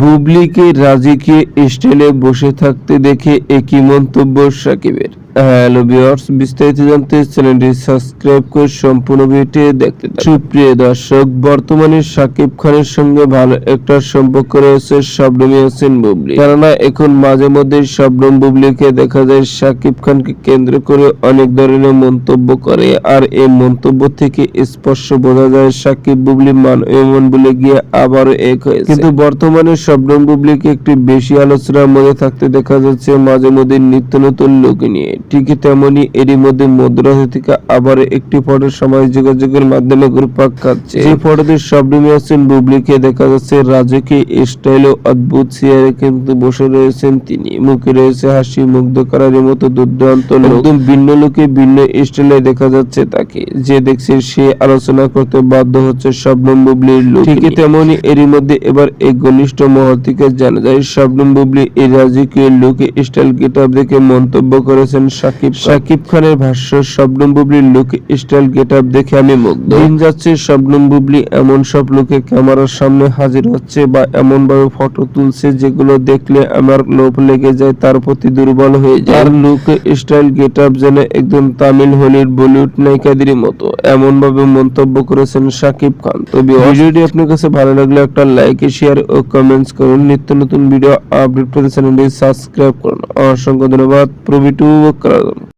বুবলিকে রাজিকে স্টাইলে বসে থাকতে দেখে একই মন্তব্য সাকিবের। হ্যালো ভিউয়ার্স বিস্তারিত জানতে চ্যানেলটি সাবস্ক্রাইব করে সম্পূর্ণ ভিডিওটি দেখতে। সুপ্রিয় দর্শক, বর্তমানে সাকিব খানের সঙ্গে ভালো একটা সম্পর্ক রয়েছে শবনম হোসেন বুবলি। কেননা এখন মাঝে মধ্যে শবনম বুবলিকে দেখা যায় সাকিব খানকে কেন্দ্র করে অনেক ধরনের মন্তব্য করে। আর এই মন্তব্য থেকে স্পষ্ট বোঝা যায় সাকিব বুবলি মান এমন বলে গিয়ে আবারও এক হয়েছে। কিন্তু বর্তমানে শবনম বুবলিকে একটু বেশি আলোচনার মধ্যে থাকতে দেখা যাচ্ছে মাঝে মধ্যে নিত্য নতুন লোক নিয়ে। ঠিক তেমনি এরই মধ্যে মধ্যরাতে থেকে আবার একটি ফটো সমাজ যোগাযোগের মাধ্যমে ঘুরপাক খাচ্ছে। যে ফটোতে শবনম বুবলিকে দেখা যাচ্ছে রাজকীয় স্টাইল ও অদ্ভুত চেয়ারে কিন্তু বসে রয়েছেন তিনি। মুখে রয়েছে হাসি মুগ্ধ করার মতো দুর্দান্ত একদম ভিন্ন লোকে ভিন্ন স্টাইলে দেখা যাচ্ছে তাকে। যে দেখছে সে আলোচনা করতে বাধ্য হচ্ছে শবনম বুবলির লোক ঠিক তেমনি এরই মধ্যে এবার এক ঘনিষ্ঠ মহল থেকে জানা যায় শবনম বুবলি এই রাজকীয় লোকে স্টাইল গেটআপ দেখে মন্তব্য করেছেন সাকিব সাকিব খানের ভাষ্য শবনম বুবলির লুক স্টাইল গেটআপ দেখে আমি মুগ্ধ। দিন যাচ্ছে শবনম বুবলি এমন সব লোকে ক্যামেরার সামনে হাজির হচ্ছে বা এমন ভাবে ফটো তুলছে যেগুলো দেখলে আমার লোভ লেগে যায় তার প্রতি দুর্বল হয়ে যায়। আর লুক স্টাইল গেটআপ যেন একদম তামিল হলিউড বলিউড নায়িকাদের মতো এমন ভাবে মন্তব্য করেছেন সাকিব খান। তো ভিডিওটি আপনার কাছে ভালো লাগলে একটা লাইক শেয়ার ও কমেন্টস করুন। নিত্য নতুন ভিডিও আপডেট পেতে চ্যানেলটি সাবস্ক্রাইব করুন। অসংখ্য ধন্যবাদ। প্রভৃতি করার জন্য।